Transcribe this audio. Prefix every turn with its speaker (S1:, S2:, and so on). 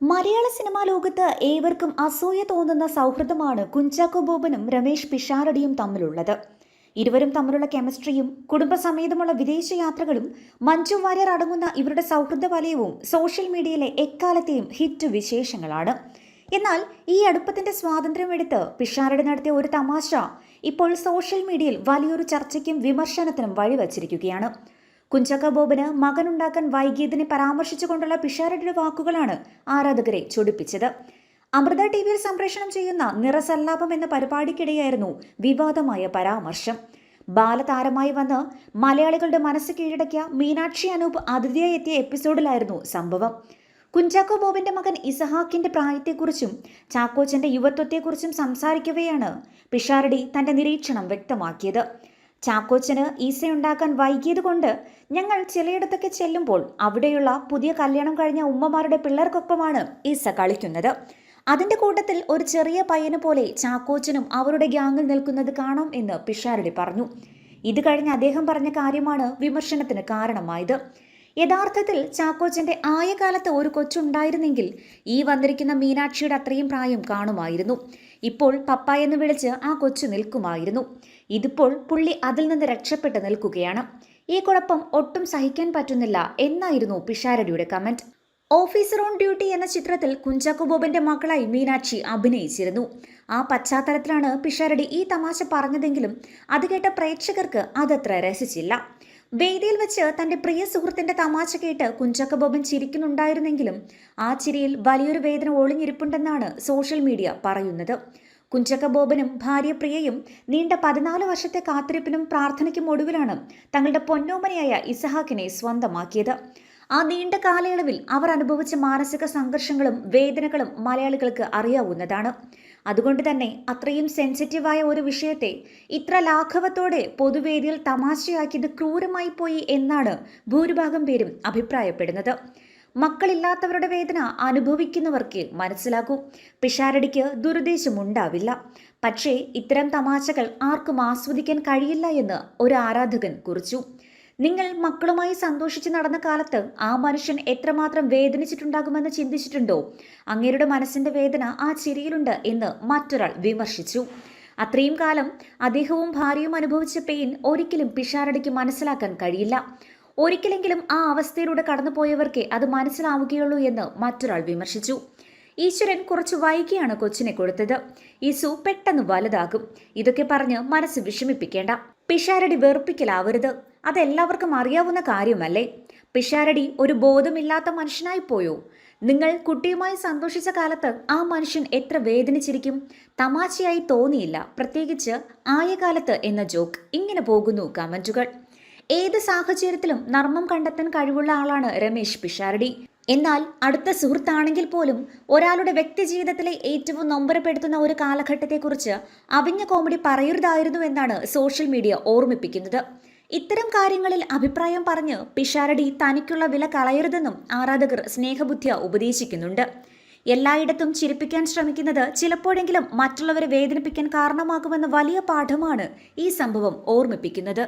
S1: മലയാള cinema ലോകത്ത് ഏവർക്കും അസൂയ തോന്നുന്ന സൗഹൃദമാണ് കുഞ്ചാക്കോ ബോബനും രമേശ് പിഷാരടിയും തമ്മിലുള്ളത്. ഇരുവരും തമ്മിലുള്ള കെമിസ്ട്രിയും കുടുംബസമേതമുള്ള വിദേശ യാത്രകളും മഞ്ജു വാര്യർ അടങ്ങുന്ന ഇവരുടെ സൗഹൃദ വലയവും സോഷ്യൽ മീഡിയയിലെ എക്കാലത്തെയും ഹിറ്റ് വിശേഷങ്ങളാണ്. എന്നാൽ ഈ അടുപ്പത്തിന്റെ സ്വാതന്ത്ര്യം എടുത്ത് പിഷാരടി നടത്തിയ ഒരു തമാശ ഇപ്പോൾ സോഷ്യൽ മീഡിയയിൽ വലിയൊരു ചർച്ചയ്ക്കും വിമർശനത്തിനും വഴിവച്ചിരിക്കുകയാണ്. കുഞ്ചക്ക ബോബന് മകനുണ്ടാക്കാൻ വൈകിയതിനെ പരാമർശിച്ചുകൊണ്ടുള്ള പിഷാരടിയുടെ വാക്കുകളാണ് ആരാധകരെ ചൊടിപ്പിച്ചത്. അമൃത ടി വിയിൽ സംപ്രേഷണം ചെയ്യുന്ന നിറസല്ലാപം എന്ന പരിപാടിക്കിടെയായിരുന്നു വിവാദമായ പരാമർശം. ബാലതാരമായി വന്ന് മലയാളികളുടെ മനസ്സ് കീഴടക്കിയ മീനാക്ഷി അനൂപ് അതിഥിയായി എത്തിയ എപ്പിസോഡിലായിരുന്നു സംഭവം. കുഞ്ചാക്കോ ബോബിന്റെ മകൻ ഇസഹാക്കിന്റെ പ്രായത്തെക്കുറിച്ചും ചാക്കോച്ചന്റെ യുവത്വത്തെക്കുറിച്ചും സംസാരിക്കവെയാണ് പിഷാരടി തന്റെ നിരീക്ഷണം വ്യക്തമാക്കിയത്. ചാക്കോച്ചന് ഈസയുണ്ടാക്കാൻ വൈകിയതുകൊണ്ട് ഞങ്ങൾ ചിലയിടത്തൊക്കെ ചെല്ലുമ്പോൾ അവിടെയുള്ള പുതിയ കല്യാണം കഴിഞ്ഞ ഉമ്മമാരുടെ പിള്ളേർക്കൊപ്പമാണ് ഈസ കളിക്കുന്നത്. അതിന്റെ കൂട്ടത്തിൽ ഒരു ചെറിയ പയ്യന് പോലെ ചാക്കോച്ചനും അവരുടെ ഗ്യാങ്ങിൽ നിൽക്കുന്നത് കാണാം എന്ന് പിഷാരടി പറഞ്ഞു. ഇത് കഴിഞ്ഞ് അദ്ദേഹം പറഞ്ഞ കാര്യമാണ് വിമർശനത്തിന് കാരണമായത്. യഥാർത്ഥത്തിൽ ചാക്കോച്ചന്റെ ആയകാലത്ത് ഒരു കൊച്ചുണ്ടായിരുന്നെങ്കിൽ ഈ വന്നിരിക്കുന്ന മീനാക്ഷിയുടെ അത്രയും പ്രായം കാണുമായിരുന്നു. ഇപ്പോൾ പപ്പ എന്ന് വിളിച്ച് ആ കൊച്ചു നിൽക്കുമായിരുന്നു. ഇതിപ്പോൾ പുള്ളി അതിൽ നിന്ന് രക്ഷപ്പെട്ട് നിൽക്കുകയാണ്. ഈ കുഴപ്പം ഒട്ടും സഹിക്കാൻ പറ്റുന്നില്ല എന്നായിരുന്നു പിഷാരടിയുടെ കമന്റ്. ഓഫീസർ ഓൺ ഡ്യൂട്ടി എന്ന ചിത്രത്തിൽ കുഞ്ചാക്കോ ബോബന്റെ മകളായി മീനാക്ഷി അഭിനയിച്ചിരുന്നു. ആ പശ്ചാത്തലത്തിലാണ് പിഷാരടി ഈ തമാശ പറഞ്ഞതെങ്കിലും അത് കേട്ട പ്രേക്ഷകർക്ക് അതത്ര രസിച്ചില്ല. വേദിയിൽ വെച്ച് തന്റെ പ്രിയ സുഹൃത്തിന്റെ തമാശ കേട്ട് കുഞ്ചക്ക ബോബൻ ചിരിക്കുന്നുണ്ടായിരുന്നെങ്കിലും ആ ചിരിയിൽ വലിയൊരു വേദന ഒളിഞ്ഞിരിപ്പുണ്ടെന്നാണ് സോഷ്യൽ മീഡിയ പറയുന്നത്. കുഞ്ചക്ക ബോബനും ഭാര്യ പ്രിയയും നീണ്ട പതിനാല് വർഷത്തെ കാത്തിരിപ്പിനും പ്രാർത്ഥനയ്ക്കും ഒടുവിലാണ് തങ്ങളുടെ പൊന്നോമനയായ ഇസഹാക്കിനെ സ്വന്തമാക്കിയത്. ആ നീണ്ട കാലയളവിൽ അവർ അനുഭവിച്ച മാനസിക സംഘർഷങ്ങളും വേദനകളും മലയാളികൾക്ക് അറിയാവുന്നതാണ്. അതുകൊണ്ട് തന്നെ അത്രയും സെൻസിറ്റീവായ ഒരു വിഷയത്തെ ഇത്ര ലാഘവത്തോടെ പൊതുവേദിയിൽ തമാശയാക്കിയത് ക്രൂരമായി പോയി എന്നാണ് ഭൂരിഭാഗം പേരും അഭിപ്രായപ്പെടുന്നത്. മക്കളില്ലാത്തവരുടെ വേദന അനുഭവിക്കുന്നവർക്ക് മനസ്സിലാക്കൂ പിഷാരടിക്ക് ദുരുദ്ദേശമുണ്ടാവില്ല. പക്ഷേ ഇത്തരം തമാശകൾ ആർക്കും ആസ്വദിക്കാൻ കഴിയില്ല എന്ന് ഒരു ആരാധകൻ കുറിച്ചു. നിങ്ങൾ മക്കളുമായി സന്തോഷിച്ച് നടന്ന കാലത്ത് ആ മനുഷ്യൻ എത്രമാത്രം വേദനിച്ചിട്ടുണ്ടാകുമെന്ന് ചിന്തിച്ചിട്ടുണ്ടോ? അങ്ങേരുടെ മനസ്സിന്റെ വേദന ആ ചിരിയിലുണ്ട് എന്ന് മറ്റൊരാൾ വിമർശിച്ചു. അത്രയും കാലം അദ്ദേഹവും ഭാര്യയും അനുഭവിച്ച പെയിൻ ഒരിക്കലും പിഷാരടിക്ക് മനസ്സിലാക്കാൻ കഴിയില്ല. ഒരിക്കലെങ്കിലും ആ അവസ്ഥയിലൂടെ കടന്നുപോയവർക്കേ അത് മനസ്സിലാവുകയുള്ളൂ എന്ന് മറ്റൊരാൾ വിമർശിച്ചു. ഈശ്വരൻ കുറച്ച് വൈകിയാണ് കൊച്ചിനെ കൊടുത്തത്. ഈസു പെട്ടെന്ന് വലുതാകും. ഇതൊക്കെ പറഞ്ഞ് മനസ്സ് വിഷമിപ്പിക്കേണ്ട. പിഷാരടി വെറുപ്പിക്കലാവരുത്. അതെല്ലാവർക്കും അറിയാവുന്ന കാര്യമല്ലേ? പിഷാരടി ഒരു ബോധമില്ലാത്ത മനുഷ്യനായി പോയോ? നിങ്ങൾ കുട്ടിയുമായി സന്തോഷിച്ച കാലത്ത് ആ മനുഷ്യൻ എത്ര വേദനിച്ചിരിക്കും? തമാശയായി തോന്നിയില്ല. പ്രത്യേകിച്ച് ആയ കാലത്ത് എന്ന ജോക്ക്. ഇങ്ങനെ പോകുന്നു കമന്റുകൾ. ഏത് സാഹചര്യത്തിലും നർമ്മം കണ്ടെത്താൻ കഴിവുള്ള ആളാണ് രമേശ് പിഷാരടി. എന്നാൽ അടുത്ത സുഹൃത്താണെങ്കിൽ പോലും ഒരാളുടെ വ്യക്തി ജീവിതത്തിലെ ഏറ്റവും നൊമ്പരപ്പെടുത്തുന്ന ഒരു കാലഘട്ടത്തെക്കുറിച്ച് അവിഞ്ഞ കോമഡി പറയരുതായിരുന്നു എന്നാണ് സോഷ്യൽ മീഡിയ ഓർമ്മിപ്പിക്കുന്നത്. ഇത്തരം കാര്യങ്ങളിൽ അഭിപ്രായം പറഞ്ഞ് പിഷാരടി തനിക്കുള്ള വില കളയരുതെന്നും ആരാധകർ സ്നേഹബുദ്ധിയ ഉപദേശിക്കുന്നുണ്ട്. എല്ലായിടത്തും ചിരിപ്പിക്കാൻ ശ്രമിക്കുന്നത് ചിലപ്പോഴെങ്കിലും മറ്റുള്ളവരെ വേദനിപ്പിക്കാൻ കാരണമാകുമെന്ന വലിയ പാഠമാണ് ഈ സംഭവം ഓർമ്മിപ്പിക്കുന്നത്.